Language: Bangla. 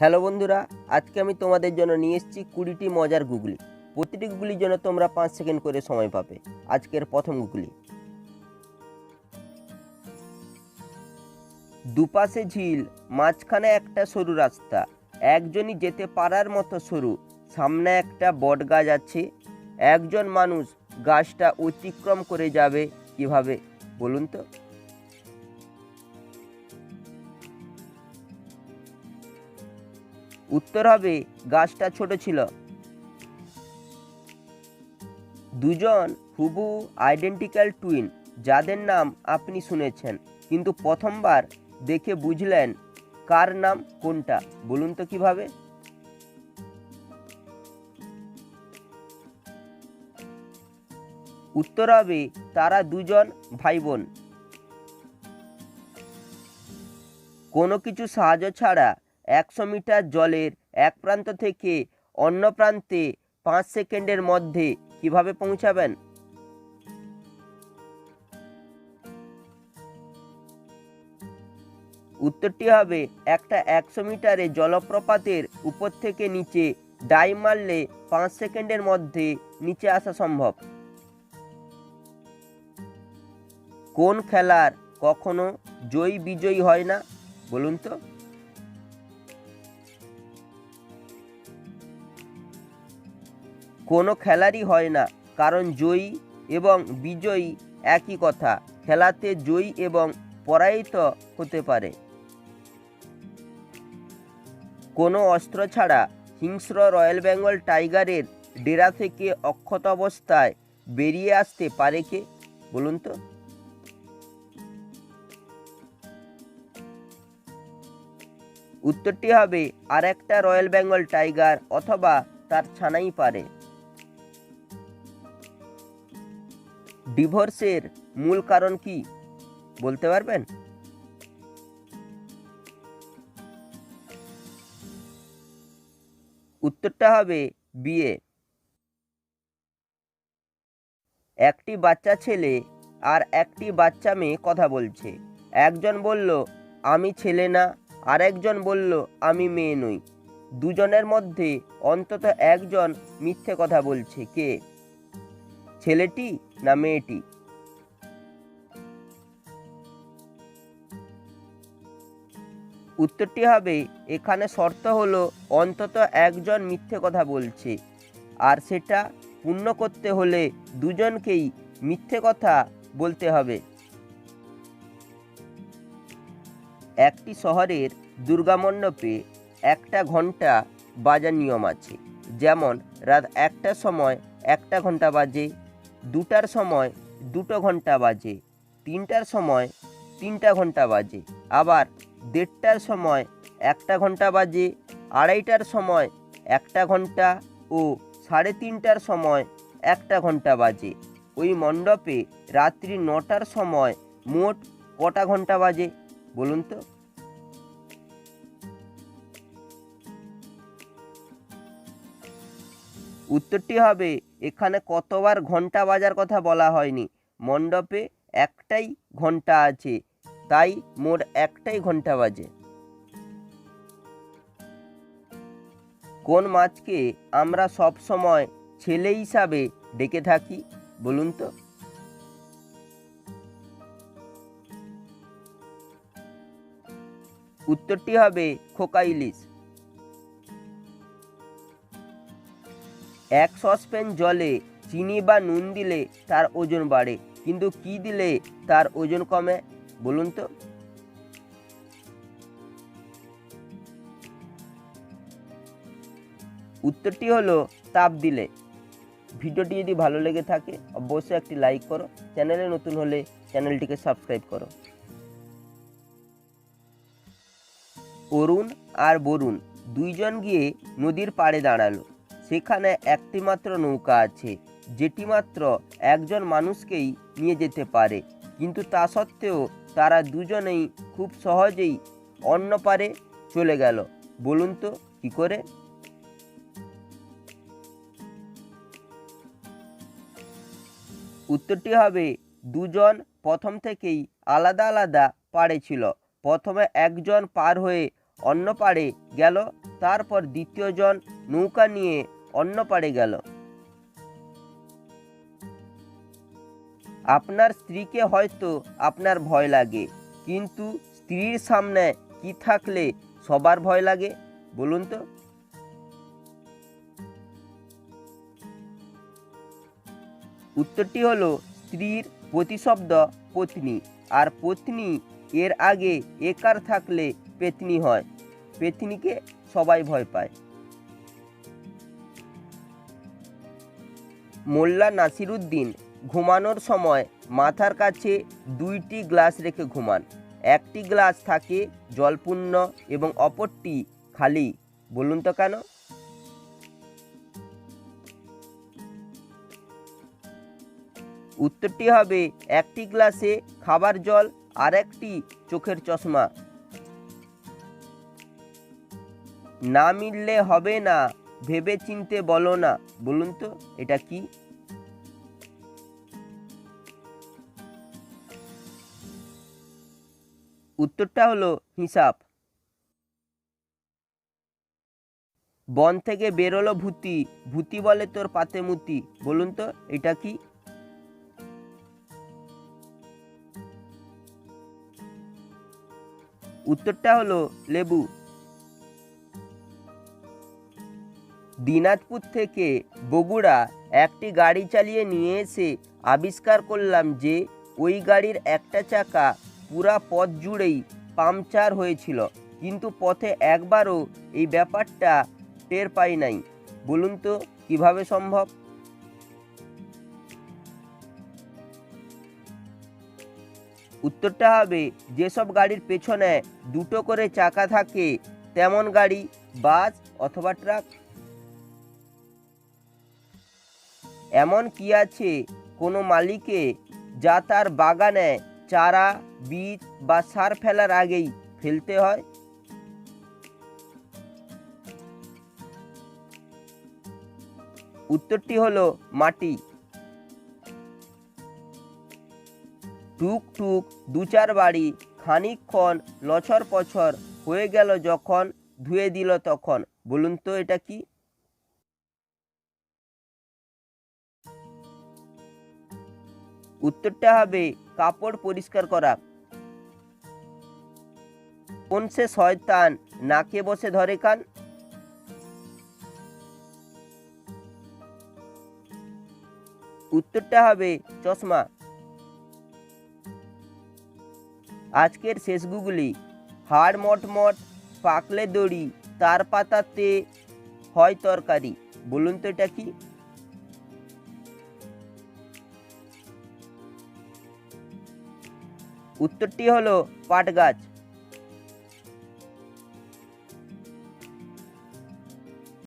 হ্যালো বন্ধুরা, আজকে আমি তোমাদের জন্য নিয়ে এসেছি কুড়িটি মজার গুগলি। প্রতিটি গুগলির জন্য তোমরা পাঁচ সেকেন্ড করে সময় পাবে আজকের প্রথম গুগলি। দুপাশে ঝিল, মাঝখানে একটা সরু রাস্তা, একজনই যেতে পারার মতো সরু, সামনে একটা বট গাছ আছে, একজন মানুষ গাছটা অতিক্রম করে যাবে কীভাবে, বলুন তো? উত্তর হবে, গাছটা ছোট ছিল। দুজন হুবু আইডেন্টিক্যাল টুইন যাদের নাম আপনি শুনেছেন, কিন্তু প্রথমবার দেখে বুঝলেন কার নাম কোনটা। বলুন তো কীভাবে? উত্তর হবে, তারা দুজন ভাই বোন কোনো কিছু সাহায্য ছাড়া একশো মিটার জলের এক প্রান্ত থেকে অন্য প্রান্তে পাঁচ সেকেন্ডের মধ্যে কীভাবে পৌঁছাবেন? উত্তরটি হবে, একটা একশো মিটারে জলপ্রপাতের উপর থেকে নিচে ডাই মারলে পাঁচ সেকেন্ডের মধ্যে নিচে আসা সম্ভব। কোন খেলার কখনো জয়ী বিজয়ী হয় না? বলুন তো। কোনো খেলারই হয় না, কারণ জয়ী এবং বিজয়ী একই কথা, খেলাতে জয়ী এবং পরাজিত হতে পারে। কোনো অস্ত্র ছাড়া হিংস্র রয়্যাল বেঙ্গল টাইগারের ডেরা থেকে অক্ষত অবস্থায় বেরিয়ে আসতে পারে কে? বলুন তো। উত্তরটি হবে আর একটা রয়্যাল বেঙ্গল টাইগার অথবা তার ছানাই পারে। ডিভোর্সের মূল কারণ কি? বলতে পারবেন? উত্তরটা হবে বিয়ে একটি বাচ্চা ছেলে আর একটি বাচ্চা মেয়ে কথা বলছে। একজন বলল, আমি ছেলে না। আর একজন বলল, আমি মেয়ে নই। দুজনের মধ্যে অন্তত একজন মিথ্যে কথা বলছে। কে? ছেলেটি না মেয়েটি? উত্তরটি হবে, এখানে শর্ত হলো, অন্তত একজন মিথ্যে কথা বলছে। আর সেটা পূর্ণ করতে হলে দুজনকেই মিথ্যে কথা বলতে হবে। একটি শহরের দুর্গামণ্ডপে একটা ঘণ্টা বাজার নিয়ম আছে। যেমন, রাত একটার সময় একটা ঘণ্টা বাজে। দুটার সময় দুটো ঘণ্টা বাজে, তিনটার সময় তিনটা ঘণ্টা বাজে, আবার দেড়টার সময় একটা ঘণ্টা বাজে, আড়াইটার সময় একটা ঘণ্টা ও সাড়ে তিনটার সময় একটা ঘণ্টা বাজে। ওই মণ্ডপে রাত্রি নটার সময় মোট কটা ঘণ্টা বাজে বলুন তো? উত্তরটি হবে এখানে কতবার ঘণ্টা বাজার কথা বলা হয়নি। মণ্ডপে একটাই ঘণ্টা আছে, তাই মোট একটাই ঘণ্টা বাজে। কোন মাছকে আমরা সব সময় ছেলে হিসাবে ডেকে থাকি, বলুন তো? উত্তরটি হবে খোকা ইলিশ। এক সসপ্যান জলে, চিনি বা নুন দিলে তার ওজন বাড়ে। কিন্তু কি দিলে তার ওজন কমে? বলুন তো। উত্তরটি হলো, তাপ দিলে। ভিডিওটি যদি ভালো লেগে থাকে, অবশ্যই একটি লাইক করো। চ্যানেলে নতুন হলে চ্যানেলটিকে সাবস্ক্রাইব করো। অরুণ আর বরুণ দুইজন গিয়ে নদীর পাড়ে দাঁড়াল। সেখানে একটি মাত্র নৌকা আছে যেটি মাত্র একজন মানুষকেই নিয়ে যেতে পারে। কিন্তু তা সত্ত্বেও তারা দুজনেই খুব সহজেই অন্য পারে চলে গেল। বলুন তো, কি করে? উত্তরটি হবে, দুজন প্রথম থেকেই আলাদা আলাদা পাড়ে ছিল। প্রথমে একজন পার হয়ে অন্য পাড়ে গেল, তারপর দ্বিতীয়জন নৌকা নিয়ে অন্য পাড়ে গেল। আপনার স্ত্রীকে হয়তো আপনার ভয় লাগে, কিন্তু স্ত্রীর সামনে কি থাকলে সবার ভয় লাগে, বলুন তো? উত্তরটি হলো, স্ত্রীর প্রতিশব্দ পত্নী, আর পত্নী এর আগে একার থাকলে পেতনি হয়। পেতনিকে সবাই ভয় পায়। মোল্লা নাসিরুদ্দিন ঘুমানোর সময় মাথার কাছে দুইটি গ্লাস রেখে ঘুমান। একটি গ্লাস থাকে জলপূর্ণ এবং অপরটি খালি। বলুন তো কেন? উত্তরটি হবে, একটি গ্লাসে খাবার জল আর একটি চোখের চশমা। না মিললে হবে না। ভেবে চিনতে বলো না, বলুন তো, এটা কি? উত্তরটা হলো হিসাব। বন থেকে বেরোলো ভূতি। ভূতি বলে তোর পাতে মুতি। বলুন তো, এটা কি? উত্তরটা হলো লেবু। দিনাজপুর থেকে বগুড়া একটি গাড়ি চালিয়ে নিয়ে এসে আবিষ্কার করলাম যে ওই গাড়ির একটা চাকা পুরা পথ জুড়েই পাংচার হয়েছিল। কিন্তু পথে একবারও এই ব্যাপারটা টের পাই নাই। বলুন তো, কীভাবে সম্ভব? উত্তরটা হবে, যেসব গাড়ির পেছনে দুটো করে চাকা থাকে, তেমন গাড়ি, বাস অথবা ট্রাক। এমন কি আছে কোনো মালিকে যা তার বাগানে চারা, বীজ বা সার ফেলার আগেই ফেলতে হয়? উত্তরটি হলো মাটি। টুক টুক দু চার বাড়ি খানিকক্ষণ লছর পছর হয়ে গেল যখন ধুয়ে দিল তখন। বলুন তো এটা কি? উত্তরটা হবে কাপড় পরিষ্কার করা। কোন সে শয়তান নাকে বসে ধরে কান উত্তরটা হবে চশমা। আজকের শেষ গুগলি। হাড় মটমট, পাকলে দড়ি, তার পাতাতে হয় তরকারি। বলুন তো এটা কি? উত্তরটি হলো পাট গাছ।